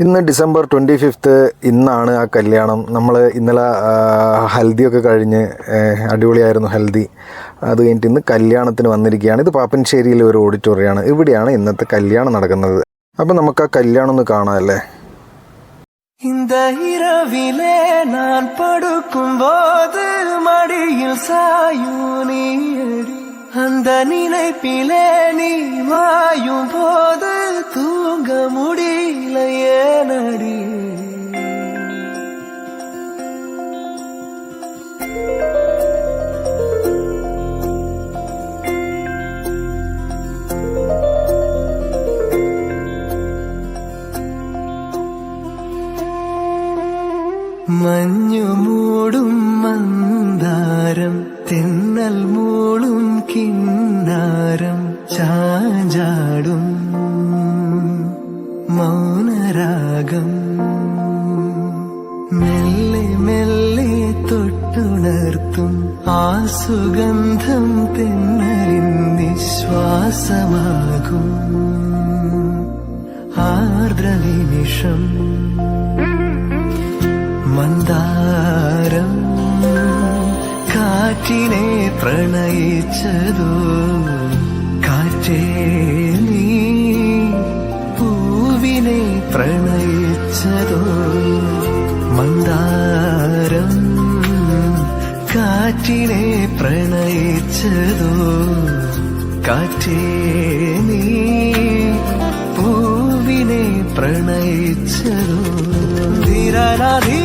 ഇന്ന് December twenty fifth ഇന്നാണ് ആ കല്യാണം നമ്മൾ ഇന്നലെ ആ, ഹൽദിയൊക്കെ കഴിഞ്ഞ് ഏ, അടിപൊളിയായിരുന്നു ഹൽദി അത് കഴിഞ്ഞിട്ട് ഇന്ന് കല്യാണത്തിന് വന്നിരിക്കുകയാണ് ഇത് പാപ്പൻശ്ശേരിയിലെ ഒരു ഓഡിറ്റോറിയമാണ് ഇവിടെയാണ് ഇന്നത്തെ കല്യാണം നടക്കുന്നത് അപ്പം നമുക്ക് ആ കല്യാണം ഒന്ന് കാണാം അല്ലേ இந்த இரவிலே நான் படுக்கும் போது மடியில் சாயும் நீயடி அந்த நினைப்பிலே நீ மாயும் போது தூங்க முடியல ஏனடி മഞ്ഞു മൂടും മന്ദാരം തെന്നൽ മൂളും കിന്നാരം ചാഞ്ചാടും മൗനരാഗം മെല്ലെ മെല്ലെ തൊട്ടുണർത്തും ആ സുഗന്ധം തെന്നലിൻ നിശ്വാസമാകും ആർദ്രനിമിഷം മന്ദാരം കാറ്റിനെ പ്രണയിച്ചതോ കാറ്റേ നീ പൂവിനെ പ്രണയിച്ചതോ മന്ദാരം. കാറ്റിനെ പ്രണയിച്ചതോ കാറ്റേ നീ പൂവിനെ പ്രണയിച്ചതോ ധീരനാധീ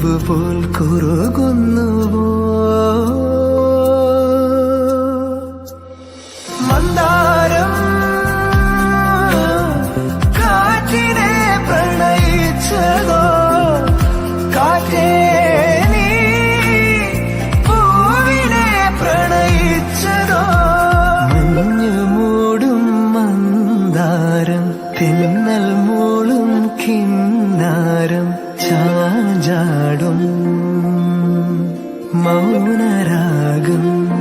তবু ভুল മൗനരാഗം.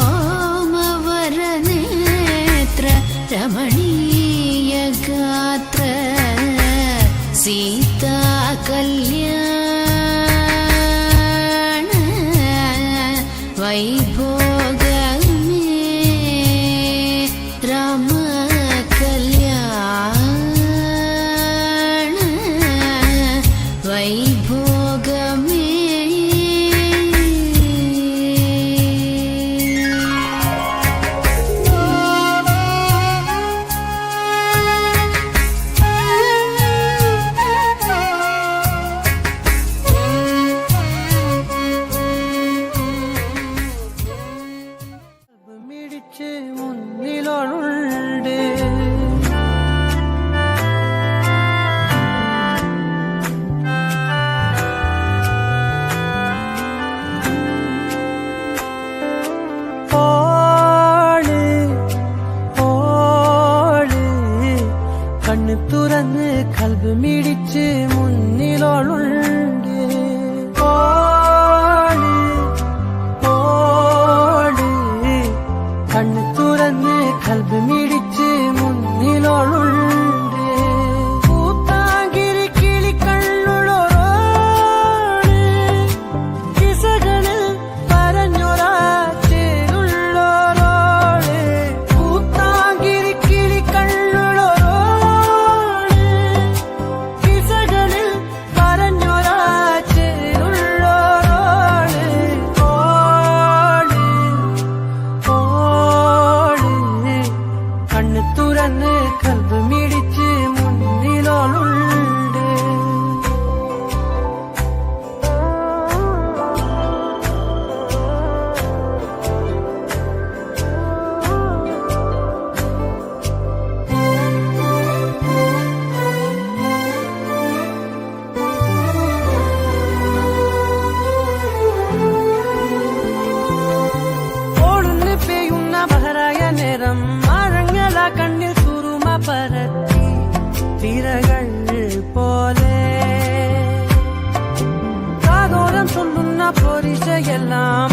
रवि सोमवर नेत्र रमणीय गात्र सीता कल्याण वैभोगमे till I'm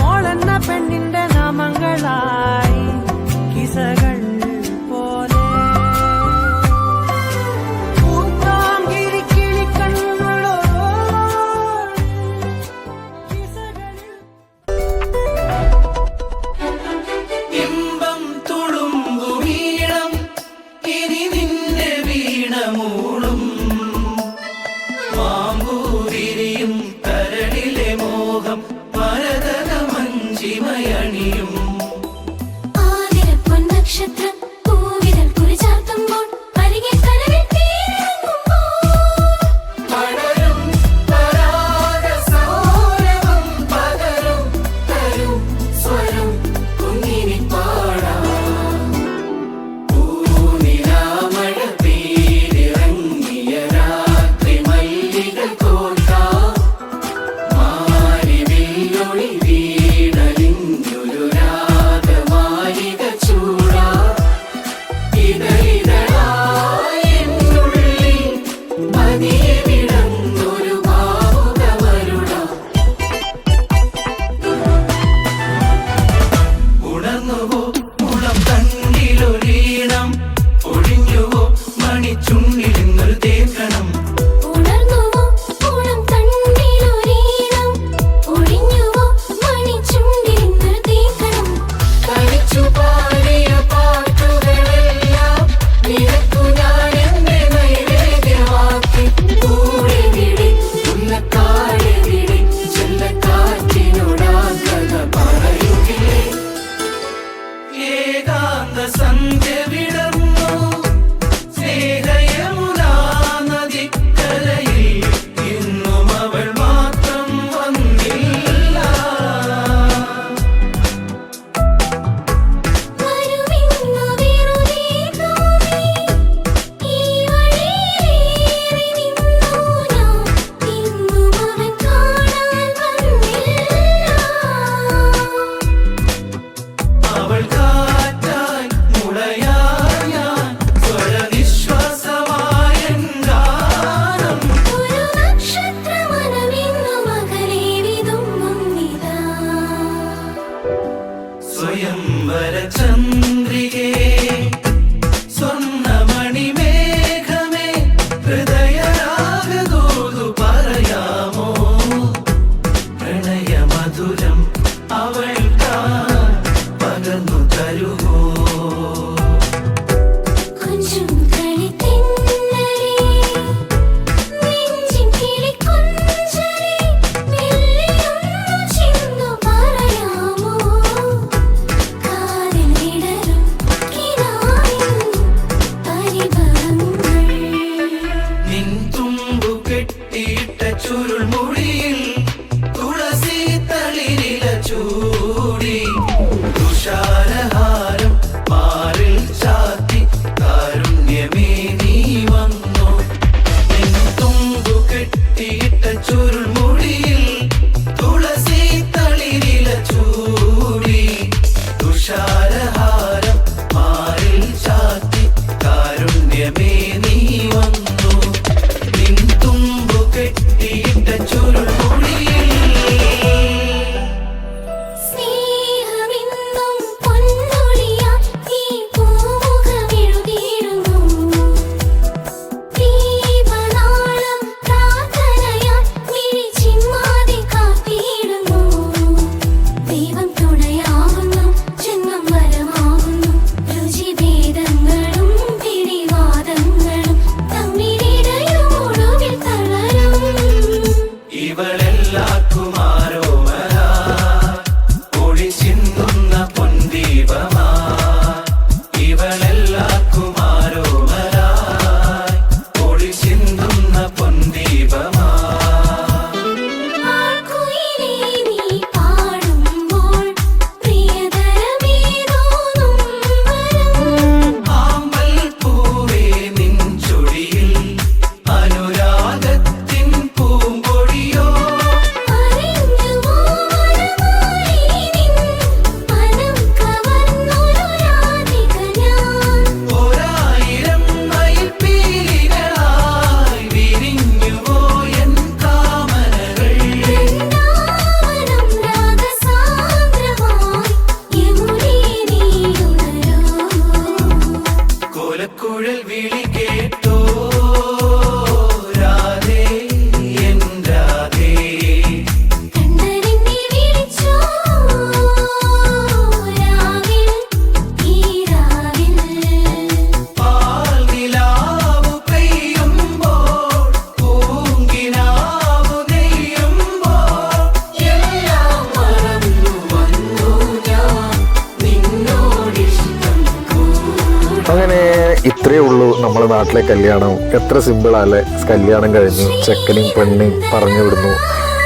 നാട്ടിലെ കല്യാണം എത്ര സിമ്പിളല്ലേ കല്യാണം കഴിഞ്ഞു ചെക്കനും പെണ്ണും പറഞ്ഞു വിടുന്നു.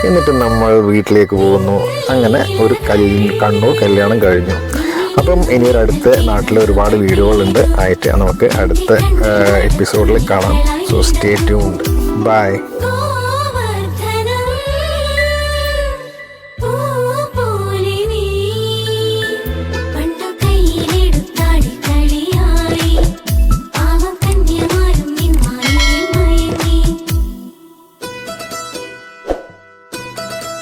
എന്നിട്ട് നമ്മൾ വീട്ടിലേക്ക് പോകുന്നു. അങ്ങനെ ഒരു കല്യ കണ്ണു കല്യാണം കഴിഞ്ഞു. അപ്പം ഇനി ഒരു അടുത്ത നാട്ടിൽ ഒരുപാട് വീഡിയോകളുണ്ട് ആയിട്ട് നമുക്ക് അടുത്ത എപ്പിസോഡിൽ കാണാം. So stay tuned by